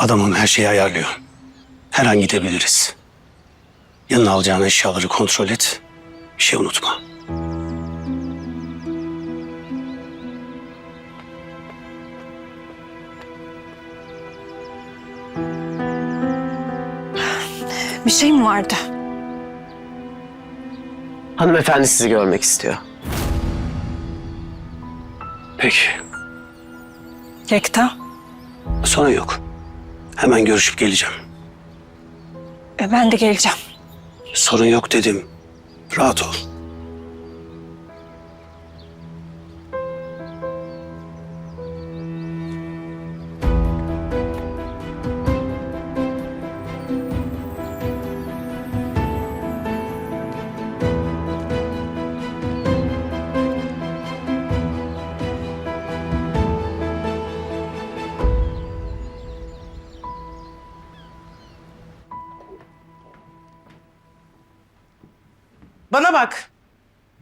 Adamım her şeyi ayarlıyor. Her an gidebiliriz. Yanına alacağın eşyaları kontrol et. Bir şey unutma. Bir şey mi vardı? Hanımefendi sizi görmek istiyor. Peki. Yekta. Sorun yok. Hemen görüşüp geleceğim. E, ben de geleceğim. Sorun yok dedim. Rahat ol. Bana bak.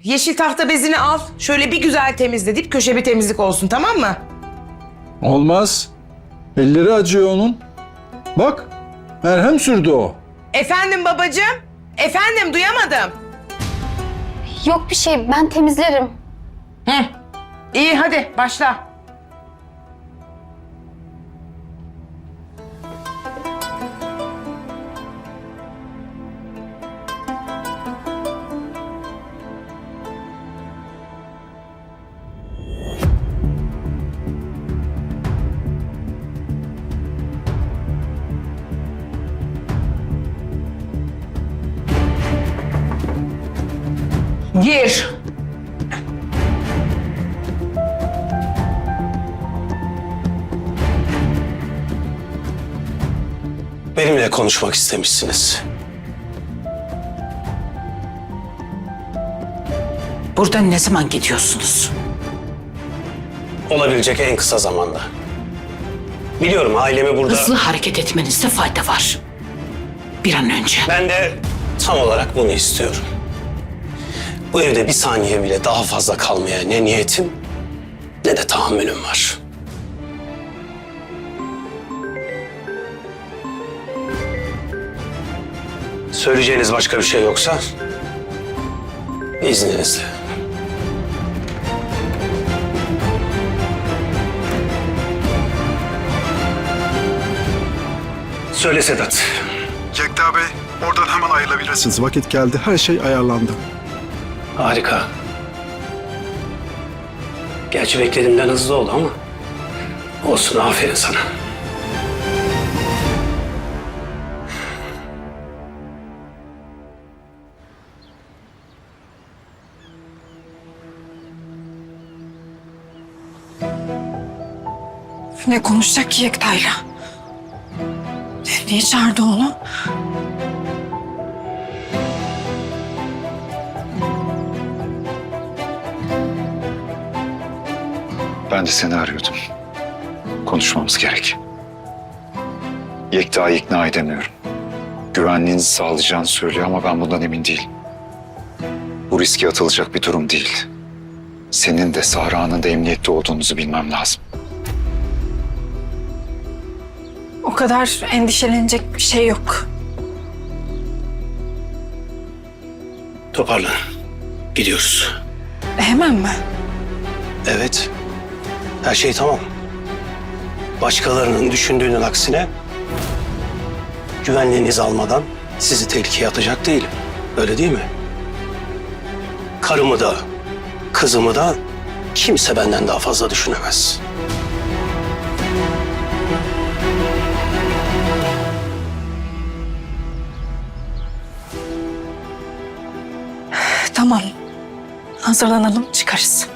Yeşil tahta bezini al. Şöyle bir güzel temizle. Dip köşe bir temizlik olsun tamam mı? Olmaz. Elleri acıyor onun. Bak, merhem sürdü o. Efendim babacığım? Efendim duyamadım. Yok bir şey ben temizlerim. Hı. İyi hadi başla. Gir. Benimle konuşmak istemişsiniz. Buradan ne zaman gidiyorsunuz? Olabilecek en kısa zamanda. Biliyorum ailemi burada... Hızlı hareket etmenizde fayda var. Bir an önce. Ben de tam olarak bunu istiyorum. Bu evde bir saniye bile daha fazla kalmaya ne niyetim ne de tahammülüm var. Söyleyeceğiniz başka bir şey yoksa izninizle. Söyle Sedat. Yekta Bey, oradan hemen ayrılabilirsiniz. Vakit geldi, her şey ayarlandı. Harika. Gerçi beklediğimden hızlı oldu ama olsun aferin sana. Ne konuşacak ki Yekta'yla? Niye çağırdı onu? Ben de seni arıyordum. Konuşmamız gerek. Yekta'yı ikna edemiyorum. Güvenliğinizi sağlayacağını söylüyor ama ben bundan emin değilim. Bu riske atılacak bir durum değil. Senin de Sahra'nın da emniyette olduğunuzu bilmem lazım. O kadar endişelenecek bir şey yok. Toparlan. Gidiyoruz. Hemen mi? Evet. Her şey tamam. Başkalarının düşündüğünün aksine güvenliğinizi almadan sizi tehlikeye atacak değilim. Öyle değil mi? Karımı da, kızımı da kimse benden daha fazla düşünemez. Tamam. Hazırlanalım çıkarız.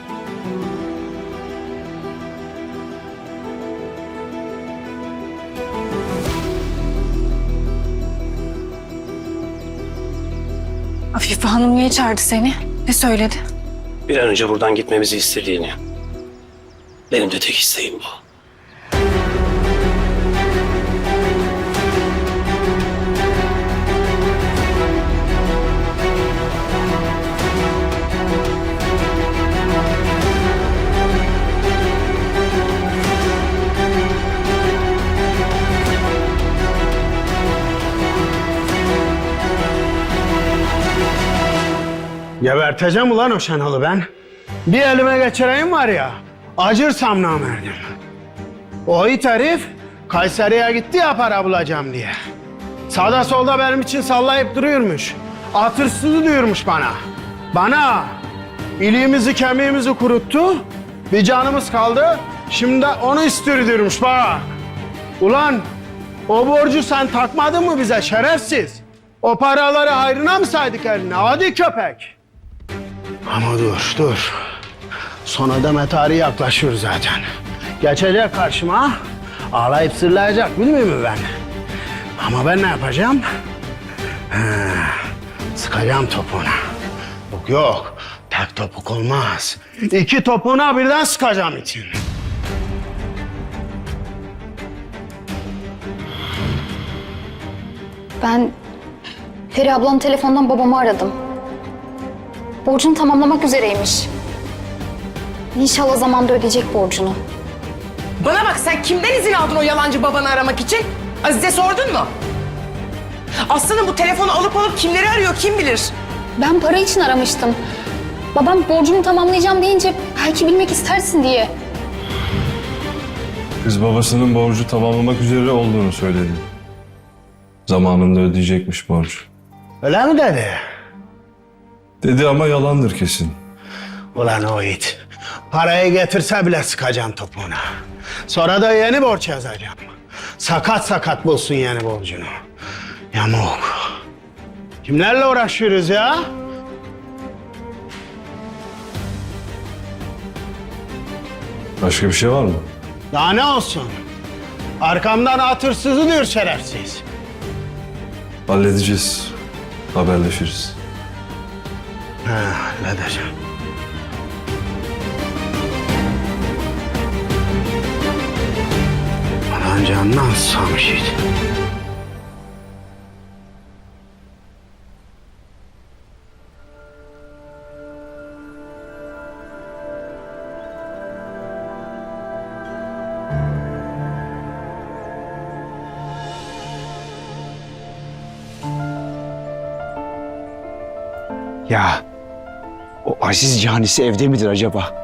Afife Hanım niye çağırdı seni? Ne söyledi? Bir an önce buradan gitmemizi istediğini. Benim de tek isteğim bu. Geberteceğim ulan o Şenol'u ben. Bir elime geçireyim var ya, acırsam namerdim. O it herif Kayseri'ye gitti ya para bulacağım diye. Sağda solda benim için sallayıp duruyormuş. Atırsızı diyormuş bana. Bana. İliğimizi kemiğimizi kuruttu. Bir canımız kaldı. Şimdi onu istiyor diyormuş bak. Ulan o borcu sen takmadın mı bize şerefsiz? O paraları hayrına mı saydık eline? Hadi köpek. Ama dur, dur. Son ödeme tarihi yaklaşıyor zaten. Geçecek karşıma, ağlayıp sırlayacak bilmiyor musun ben? Ama ben ne yapacağım? He, sıkacağım topuna. Yok yok, tek topuk olmaz. İki topuna birden sıkacağım için. Ben Peri ablanın telefondan babamı aradım. Borcunu tamamlamak üzereymiş. İnşallah zamanda ödeyecek borcunu. Bana bak sen kimden izin aldın o yalancı babanı aramak için? Azize sordun mu? Aslı'nın bu telefonu alıp alıp kimleri arıyor kim bilir? Ben para için aramıştım. Babam borcumu tamamlayacağım deyince belki bilmek istersin diye. Kız babasının borcu tamamlamak üzere olduğunu söyledi. Zamanında ödeyecekmiş borcu. Öyle mi dedi? Dedi ama yalandır kesin. Ulan o it. Parayı getirse bile sıkacağım topuğuna. Sonra da yeni borç yazacağım. Sakat sakat bulsun yeni borcunu. Yamuk. Kimlerle uğraşıyoruz ya? Başka bir şey var mı? Daha ne olsun? Arkamdan atırsızı diyor şerefsiz. Halledeceğiz. Haberleşiriz. Ha, ne diyeceğim? Ulan canından Aziz canisi evde midir acaba?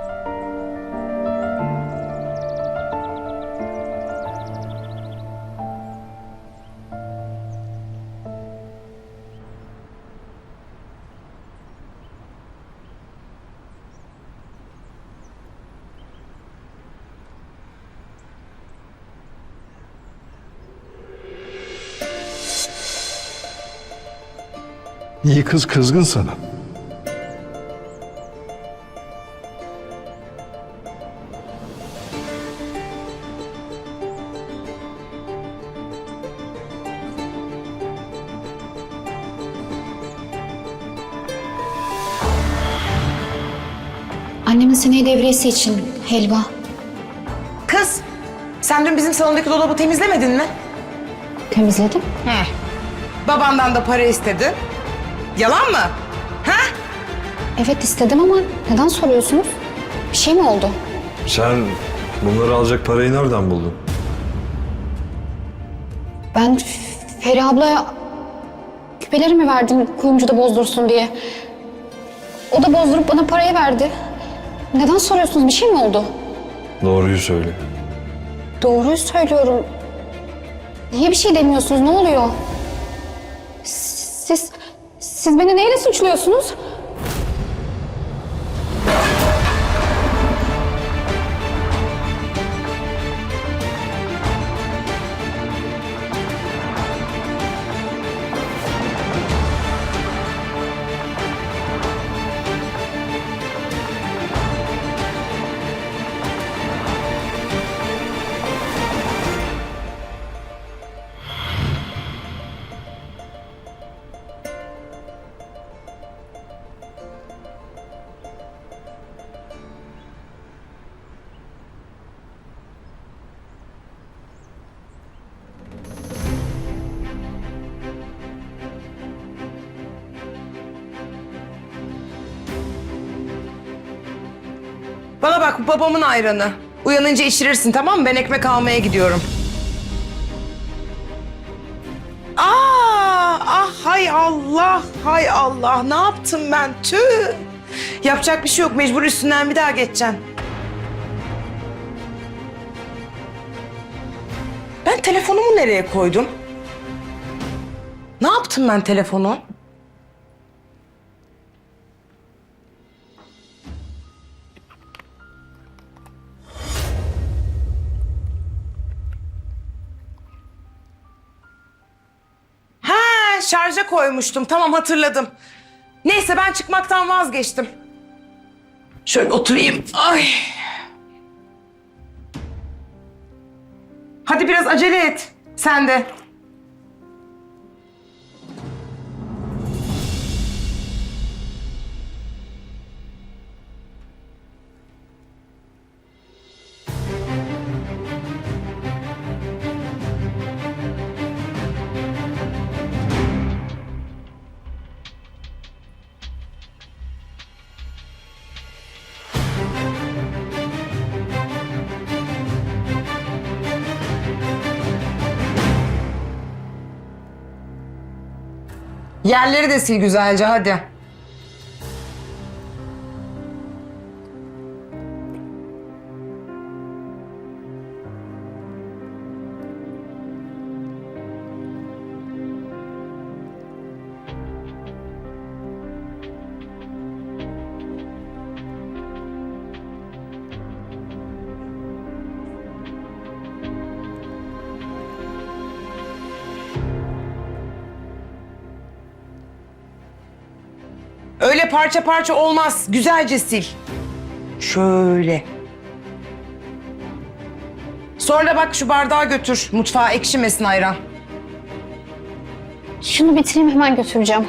İyi kız kızgın sana. Seneye devriyesi için helva. Kız sen dün bizim salondaki dolabı temizlemedin mi? Temizledim. Babandan da para istedin. Yalan mı? Ha? Evet istedim ama neden soruyorsunuz? Bir şey mi oldu? Sen bunları alacak parayı nereden buldun? Ben Feri ablaya küpelerimi verdim kuyumcuda bozdursun diye. O da bozdurup bana parayı verdi. Neden soruyorsunuz? Bir şey mi oldu? Doğruyu söyle. Doğruyu söylüyorum. Niye bir şey demiyorsunuz? Ne oluyor? Siz, siz beni neyle suçluyorsunuz? Bak babamın ayranı. Uyanınca içirirsin tamam mı? Ben ekmek almaya gidiyorum. Aa, ah Hay Allah, hay Allah. Ne yaptım ben? Tüh. Yapacak bir şey yok. Mecbur üstünden bir daha geçeceğim. Ben telefonumu nereye koydum? Ne yaptım ben telefonu? Şarja koymuştum. Tamam hatırladım. Neyse ben çıkmaktan vazgeçtim. Şöyle oturayım. Ay. Hadi biraz acele et. Sen de. Yerleri de sil güzelce hadi. Parça parça olmaz. Güzelce sil. Şöyle. Sonra bak şu bardağı götür. Mutfağa ekşimesin ayran. Şunu bitireyim hemen götüreceğim.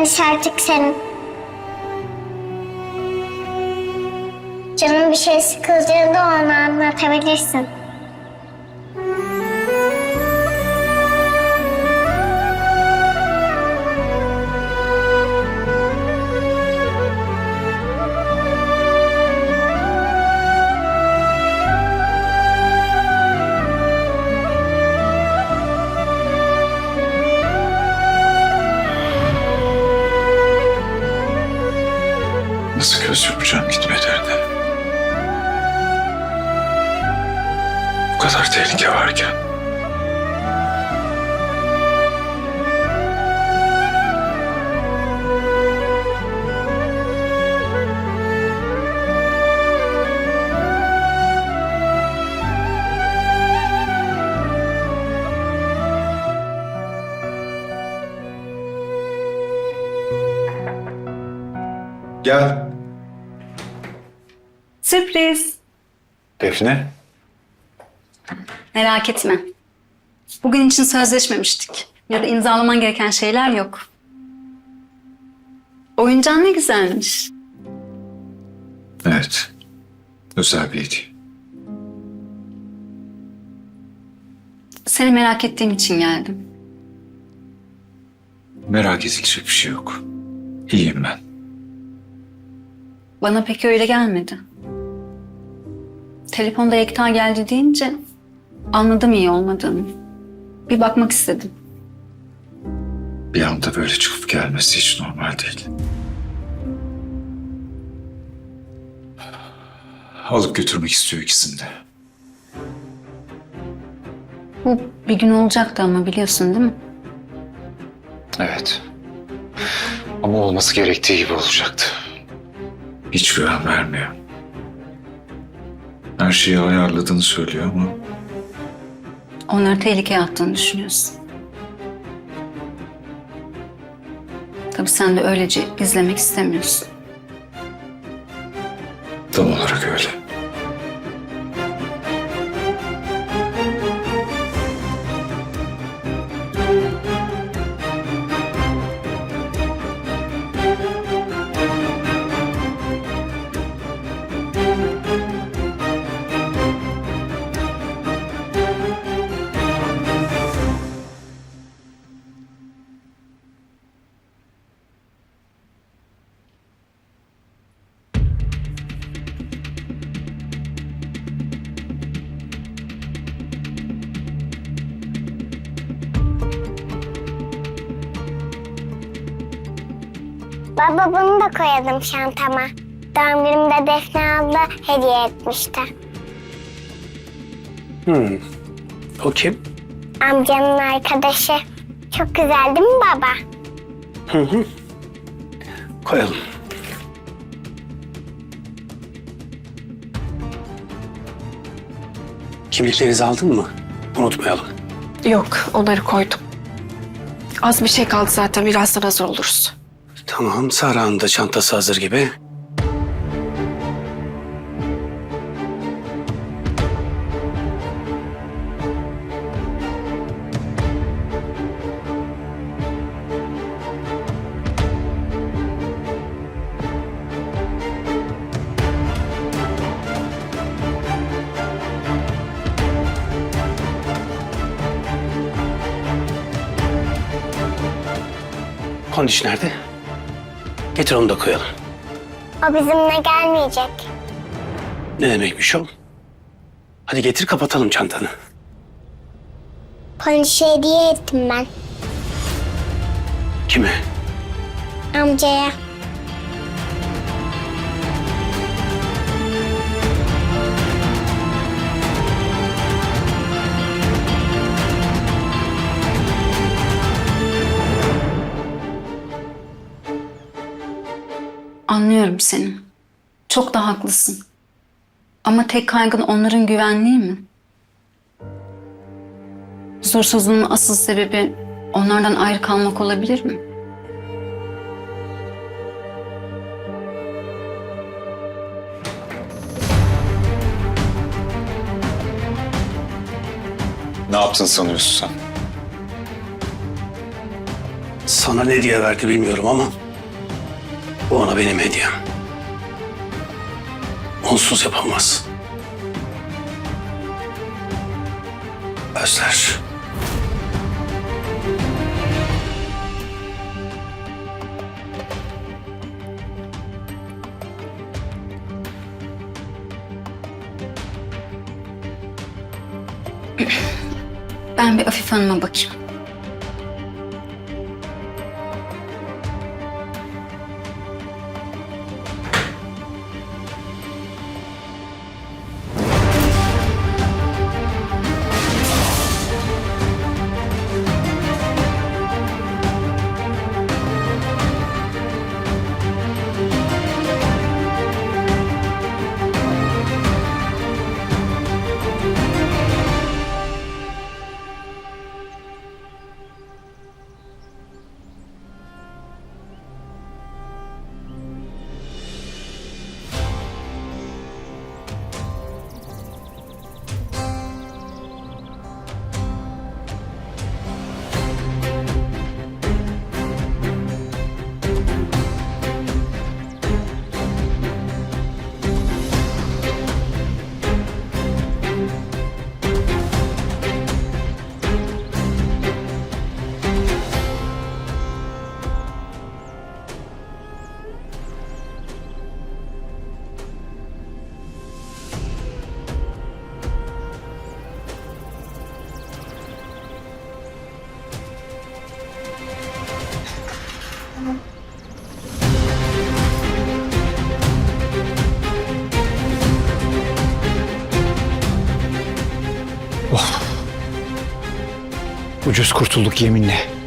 Annesi artık senin. Canım bir şey sıkıldığında ona anlatabilirsin. Kadar tehlike varken. Gel. Sürpriz. Defne. Merak etme. Bugün için sözleşmemiştik. Ya da imzalaman gereken şeyler yok. Oyuncağın ne güzelmiş. Evet. Özel bir hediye. Seni merak ettiğim için geldim. Merak edilecek bir şey yok. İyiyim ben. Bana pek öyle gelmedi. Telefonda Ekta geldi deyince anladım iyi olmadığını. Bir bakmak istedim. Bir anda böyle çıkıp gelmesi hiç normal değil. Alıp götürmek istiyor ikisini de. Bu bir gün olacaktı ama biliyorsun değil mi? Evet. Ama olması gerektiği gibi olacaktı. Hiç güven vermiyor. Her şeyi ayarladığını söylüyor ama onları tehlikeye attığını düşünüyorsun. Tabii sen de öylece izlemek istemiyorsun. Tam olarak öyle. Baba bunu da koyalım çantama. Doğum günümde Defne abla hediye etmişti. Hmm. O kim? Amcamın arkadaşı. Çok güzel değil mi baba? Hı hı. Koyalım. Kimliklerinizi aldın mı? Unutmayalım. Yok onları koydum. Az bir şey kaldı zaten birazdan hazır oluruz. Tamam, Sara'nın da çantası hazır gibi. Kondiş nerede? Getir onu da koyalım. O bizimle gelmeyecek. Ne demekmiş o? Hadi getir kapatalım çantanı. Polişe hediye ettim ben Kime? amcaya. Anlıyorum seni. Çok da haklısın. Ama tek kaygın onların güvenliği mi? Huzursuzluğun asıl sebebi onlardan ayrı kalmak olabilir mi? Ne yaptın sanıyorsun sen? Sana ne diye verdi bilmiyorum ama bu ona benim hediyem. Onsuz yapamaz. Özler. Ben bir Afif Hanım'a bakayım. Ucuz kurtulduk yeminle.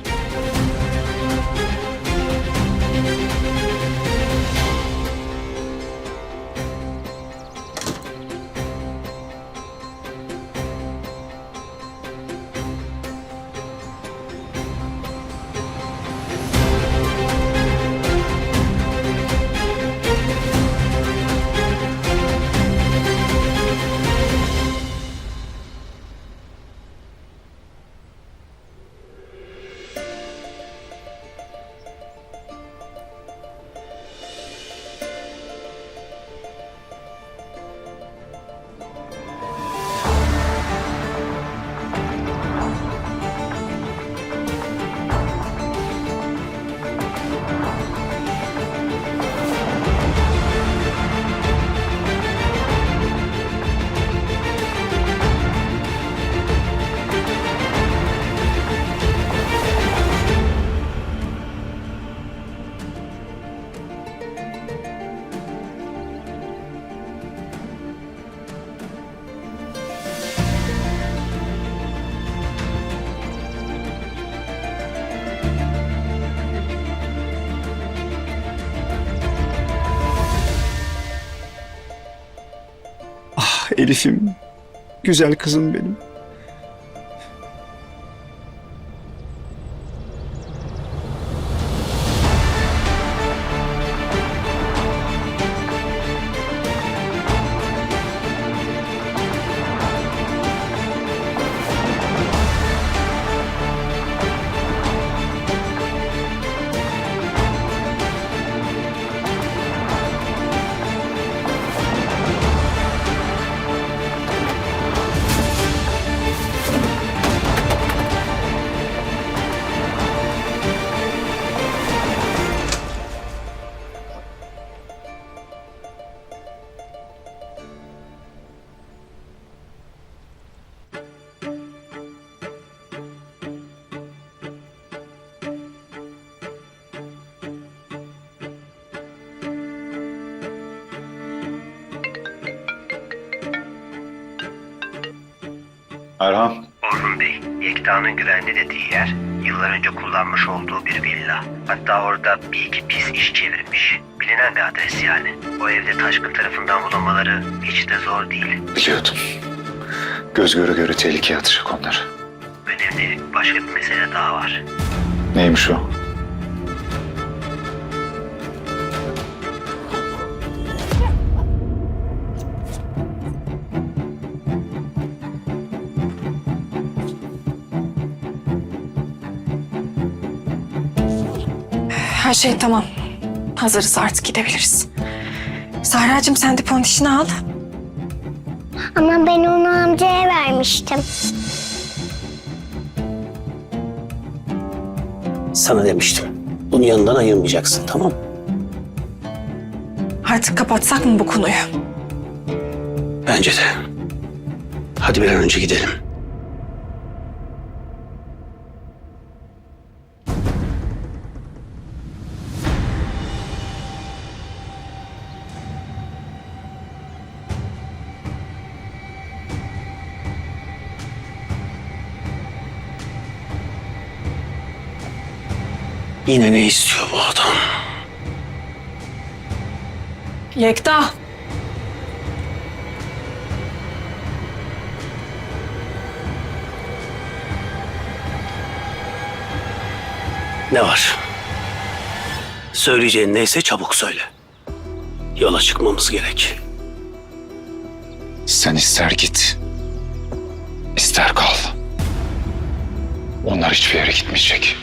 Elif'im, güzel kızım benim. Erhan, Orhun Bey, Yekta'nın güvenli dediği yer yıllar önce kullanmış olduğu bir villa. Hatta orada bir iki pis iş çevirmiş. Bilinen bir adres yani. O evde Taşkın tarafından bulunmaları hiç de zor değil. biliyordum. Göz göre göre tehlikeye atacak onlar. Önemli başka bir mesele daha var. Neymiş o? Her şey tamam. Hazırız artık gidebiliriz. Sahra'cığım sen de pontişini al. Ama ben onu amcaya vermiştim. Sana demiştim. Bunu yanından ayırmayacaksın tamam mı? Artık kapatsak mı bu konuyu? Bence de. Hadi bir an önce gidelim. Yine ne istiyor bu adam? Yekta. Ne var? Söyleyeceğin neyse çabuk söyle. Yola çıkmamız gerek. Sen ister git, ister kal. Onlar hiçbir yere gitmeyecek.